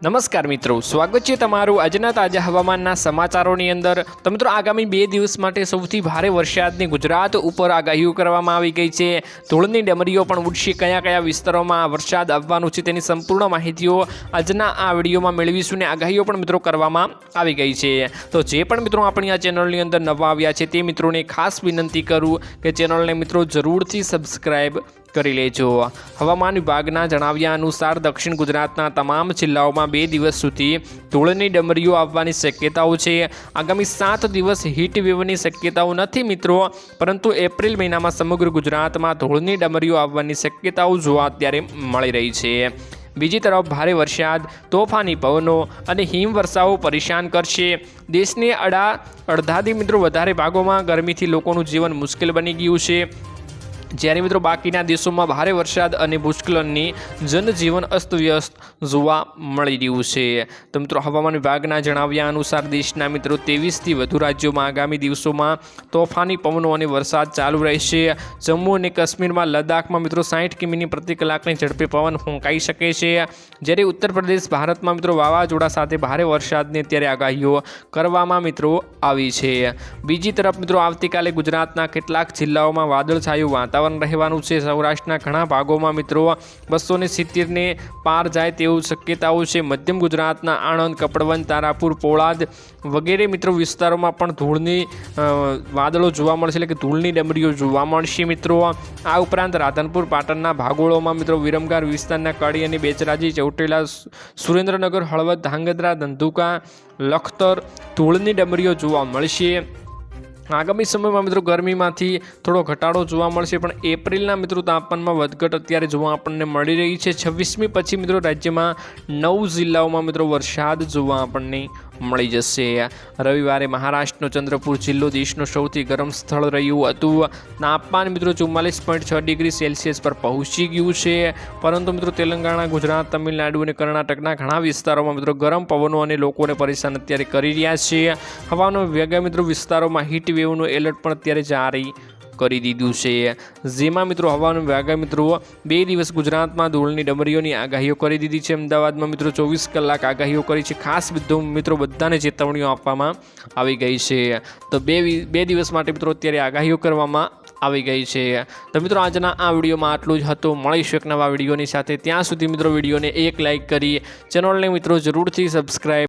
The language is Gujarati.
નમસ્કાર મિત્રો, સ્વાગત છે તમારું આજના તાજા હવામાનના સમાચારોની અંદર. તો મિત્રો, આગામી બે દિવસ માટે સૌથી ભારે વરસાદની ગુજરાત ઉપર આગાહીઓ કરવામાં આવી ગઈ છે. ધૂળની ડમરીઓ પણ ઉડશે. કયા કયા વિસ્તારોમાં વરસાદ આવવાનું છે તેની સંપૂર્ણ માહિતીઓ આજના આ વિડીયોમાં મેળવીશું ને આગાહીઓ પણ મિત્રો કરવામાં આવી ગઈ છે. તો જે પણ મિત્રો આપણી આ ચેનલની અંદર નવા આવ્યા છે તે મિત્રોને ખાસ વિનંતી કરું કે ચેનલને મિત્રો જરૂરથી સબસ્ક્રાઈબ કરી લેજો. હવામાન વિભાગના જણાવ્યા અનુસાર દક્ષિણ ગુજરાતના તમામ જિલ્લાઓમાં બે દિવસ સુધી ધૂળની ડમરીઓ આવવાની શક્યતાઓ છે. આગામી સાત દિવસ વેવની શક્યતાઓ નથી મિત્રો, પરંતુ એપ્રિલ મહિનામાં સમગ્ર ગુજરાતમાં ધૂળની ડમરીઓ આવવાની શક્યતાઓ જોવા અત્યારે મળી રહી છે. બીજી તરફ ભારે વરસાદ, તોફાની પવનો અને હિમવર્ષાઓ પરેશાન કરશે. દેશને અડા અડધાથી મિત્રો વધારે ભાગોમાં ગરમીથી લોકોનું જીવન મુશ્કેલ બની ગયું છે. જ્યારે મિત્રો બાકીના દેશોમાં ભારે વરસાદ અને ભૂસ્ખલનની જનજીવન અસ્તવ્યસ્ત જોવા મળી રહ્યું છે. તો મિત્રો હવામાન વિભાગના જણાવ્યા અનુસાર દેશના મિત્રો ત્રેવીસથી વધુ રાજ્યોમાં આગામી દિવસોમાં તોફાની પવનો અને વરસાદ ચાલુ રહેશે. જમ્મુ અને કાશ્મીરમાં લદ્દાખમાં મિત્રો સાઠ કિમીની પ્રતિ કલાકની ઝડપે પવન ફૂંકાઈ શકે છે. જ્યારે ઉત્તર પ્રદેશ, ભારતમાં મિત્રો વાવાઝોડા સાથે ભારે વરસાદની અત્યારે આગાહીઓ કરવામાં મિત્રો આવી છે. બીજી તરફ મિત્રો આવતીકાલે ગુજરાતના કેટલાક જિલ્લાઓમાં વાદળછાયું વાતાવરણ રહેવાનું છે. સૌરાષ્ટ્રના ઘણા ભાગોમાં મિત્રો બસો ને સિત્તેરને પાર જાય તેવું શક્યતાઓ છે. મધ્યમ ગુજરાતના આણંદ કપડવન તારાપુર, પોળાદ વગેરે મિત્રો વિસ્તારોમાં પણ ધૂળની વાદળો જોવા મળશે. એટલે કે ધૂળની ડમરીઓ જોવા મળશે મિત્રો. આ ઉપરાંત રાધનપુર, પાટણના ભાગોળોમાં મિત્રો વિરમગાર વિસ્તારના કડી અને બેચરાજી, ચૌટેલા સુરેન્દ્રનગર, હળવદ, ધાંગધ્રા, ધંધુકા, લખતર ધૂળની ડમરીઓ જોવા મળશે. આગામી સમયમાં મિત્રો ગરમીમાંથી થોડો ઘટાડો જોવા મળશે, પણ એપ્રિલના મિત્રો તાપમાનમાં વધઘટ અત્યારે જોવા આપણને મળી રહી છે. છવ્વીસમી પછી મિત્રો રાજ્યમાં નવ જિલ્લાઓમાં મિત્રો વરસાદ જોવા આપણને મળી જશે. રવિવારે મહારાષ્ટ્રનો ચંદ્રપુર જિલ્લો દેશનું સૌથી ગરમ સ્થળ રહ્યું હતું. તાપમાન મિત્રો ચુમ્માલીસ પોઈન્ટ છ ડિગ્રી સેલ્સિયસ પર પહોંચી ગયું છે. પરંતુ મિત્રો તેલંગાણા, ગુજરાત, તમિલનાડુ અને કર્ણાટકના ઘણા વિસ્તારોમાં મિત્રો ગરમ પવનો અને લોકોને પરેશાન અત્યારે કરી રહ્યા છે. હવાનો વેગા મિત્રો વિસ્તારોમાં હીટ વેવનું એલર્ટ પણ અત્યારે જારી કરી દીધું છે. જેમાં મિત્રો હવામાન વિભાગે મિત્રો બે દિવસ ગુજરાતમાં ધૂળની ડમરીઓની આગાહીઓ કરી દીધી છે. અમદાવાદમાં મિત્રો ચોવીસ કલાક આગાહીઓ કરી છે. ખાસ મિત્રો બધાને ચેતવણીઓ આપવામાં આવી ગઈ છે. તો બે બે દિવસ માટે મિત્રો અત્યારે આગાહીઓ કરવામાં આવી ગઈ છે. તો મિત્રો આજના આ વિડીયોમાં આટલું જ હતું. મળીશું એક નવા વિડીયોની સાથે. ત્યાં સુધી મિત્રો વિડીયોને એક લાઇક કરી. ચેનલને મિત્રો જરૂરથી સબસ્ક્રાઈબ